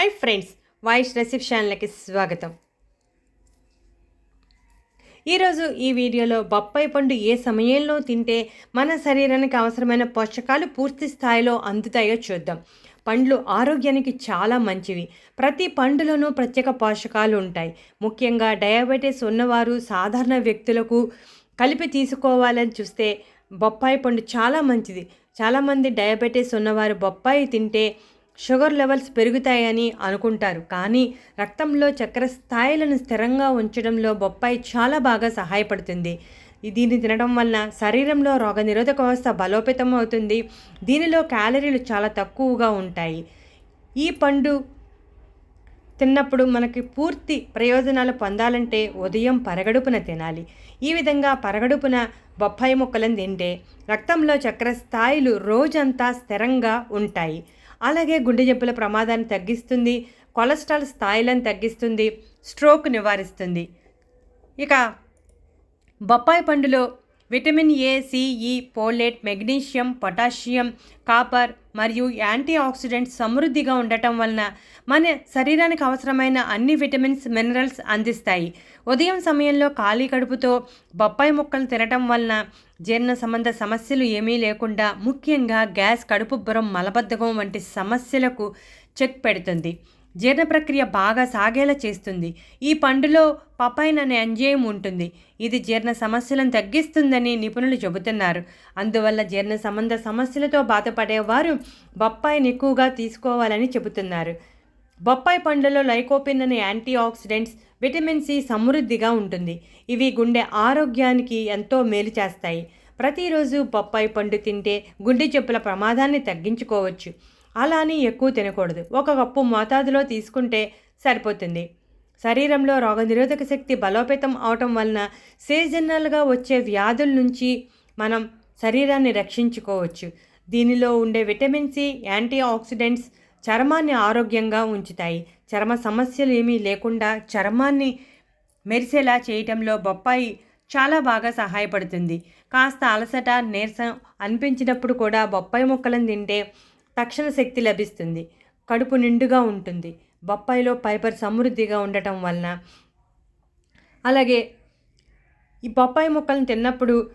Hi friends voice రిసెప్షన్లకి స్వాగతం. ఈరోజు ఈ వీడియోలో బొప్పాయి పండు ఏ సమయంలో తింటే మన శరీరానికి అవసరమైన పోషకాలు పూర్తి స్థాయిలో అందుతాయో చూద్దాం. పండ్లు ఆరోగ్యానికి చాలా మంచివి. ప్రతి పండులోనూ ప్రత్యేక పోషకాలు ఉంటాయి. ముఖ్యంగా డయాబెటీస్ ఉన్నవారు సాధారణ వ్యక్తులకు కలిపి తీసుకోవాలని చూస్తే బొప్పాయి పండు చాలా మంచిది. చాలామంది డయాబెటీస్ ఉన్నవారు బొప్పాయి తింటే షుగర్ లెవెల్స్ పెరుగుతాయని అనుకుంటారు. కానీ రక్తంలో చక్కెర స్థాయిలను స్థిరంగా ఉంచడంలో బొప్పాయి చాలా బాగా సహాయపడుతుంది. దీన్ని తినడం వలన శరీరంలో రోగనిరోధక వ్యవస్థ బలోపేతం అవుతుంది. దీనిలో క్యాలరీలు చాలా తక్కువగా ఉంటాయి. ఈ పండు తిన్నప్పుడు మనకి పూర్తి ప్రయోజనాలు పొందాలంటే ఉదయం పరగడుపున తినాలి. ఈ విధంగా పరగడుపున బొప్పాయి ముక్కలను తింటే రక్తంలో చక్కెర స్థాయిలు రోజంతా స్థిరంగా ఉంటాయి. అలాగే గుండె జబ్బుల ప్రమాదాన్ని తగ్గిస్తుంది కొలెస్ట్రాల్ స్థాయిలను తగ్గిస్తుంది స్ట్రోక్ నివారిస్తుంది. ఇక బొప్పాయి పండులో vitamin A C E folate magnesium potassium copper మరియు యాంటీ ఆక్సిడెంట్స్ సమృద్ధిగా ఉండటం వలన మన శరీరానికి అవసరమైన అన్ని విటమిన్స్ మినరల్స్ అందిస్తాయి. ఉదయం సమయంలో ఖాళీ కడుపుతో బొప్పాయి ముక్కలు తినటం వలన జీర్ణ సంబంధ సమస్యలు ఏమీ లేకుండా ముఖ్యంగా గ్యాస్ కడుపుబ్బరం మలబద్ధకం వంటి సమస్యలకు చెక్ పెడుతుంది. జీర్ణ ప్రక్రియ బాగా సాగేలా చేస్తుంది. ఈ పండులో పపైన్ అనే ఎంజైమ్ ఉంటుంది. ఇది జీర్ణ సమస్యలను తగ్గిస్తుందని నిపుణులు చెబుతున్నారు. అందువల్ల జీర్ణ సంబంధ సమస్యలతో బాధపడేవారు బొప్పాయిని ఎక్కువగా తీసుకోవాలని చెబుతున్నారు. బొప్పాయి పండులో లైకోపిన్ అనే యాంటీ ఆక్సిడెంట్స్ విటమిన్ సి సమృద్ధిగా ఉంటుంది. ఇవి గుండె ఆరోగ్యానికి ఎంతో మేలు చేస్తాయి. ప్రతిరోజు బొప్పాయి పండు తింటే గుండె జబ్బుల ప్రమాదాన్ని తగ్గించుకోవచ్చు. అలా అని ఎక్కువ తినకూడదు. ఒక కప్పు మోతాదులో తీసుకుంటే సరిపోతుంది. శరీరంలో రోగనిరోధక శక్తి బలోపేతం అవటం వలన సీజనల్గా వచ్చే వ్యాధుల నుంచి మనం శరీరాన్ని రక్షించుకోవచ్చు. దీనిలో ఉండే విటమిన్ సి యాంటీ ఆక్సిడెంట్స్ చర్మాన్ని ఆరోగ్యంగా ఉంచుతాయి. చర్మ సమస్యలు ఏమీ లేకుండా చర్మాన్ని మెరిసేలా చేయటంలో బొప్పాయి చాలా బాగా సహాయపడుతుంది. కాస్త అలసట నీరసం అనిపించినప్పుడు కూడా బొప్పాయి ముక్కలను తింటే తక్షణ శక్తి లభిస్తుంది. కడుపు నిండుగా ఉంటుంది. బొప్పాయిలో ఫైబర్ సమృద్ధిగా ఉండటం వలన. అలాగే ఈ బొప్పాయి ముక్కలను తిన్నప్పుడు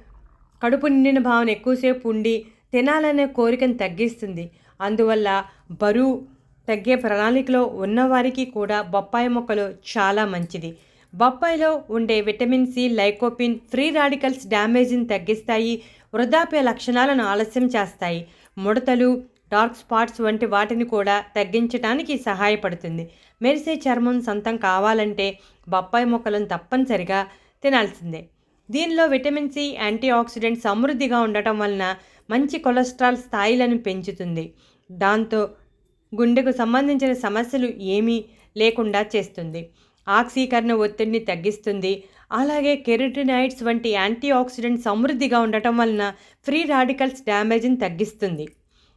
కడుపు నిండిన భావన ఎక్కువసేపు ఉండి తినాలనే కోరికను తగ్గిస్తుంది. అందువల్ల బరువు తగ్గే ప్రణాళికలో ఉన్నవారికి కూడా బొప్పాయి మొక్కలు చాలా మంచిది. బొప్పాయిలో ఉండే vitamin C lycopene free radicals డ్యామేజ్ని తగ్గిస్తాయి. వృద్ధాప్య లక్షణాలను ఆలస్యం చేస్తాయి. ముడతలు డార్క్ స్పాట్స్ వంటి వాటిని కూడా తగ్గించడానికి సహాయపడుతుంది. మెరిసే చర్మం సొంతం కావాలంటే బొప్పాయి మొక్కలను తప్పనిసరిగా తినాల్సిందే. దీనిలో విటమిన్ సి యాంటీ ఆక్సిడెంట్ సమృద్ధిగా ఉండటం వలన మంచి కొలెస్ట్రాల్ స్థాయిలను పెంచుతుంది. దాంతో గుండెకు సంబంధించిన సమస్యలు ఏమీ లేకుండా చేస్తుంది. ఆక్సీకరణ ఒత్తిడిని తగ్గిస్తుంది. అలాగే కెరటినైడ్స్ వంటి యాంటీ ఆక్సిడెంట్ సమృద్ధిగా ఉండటం వలన ఫ్రీ రాడికల్స్ డ్యామేజ్ని తగ్గిస్తుంది.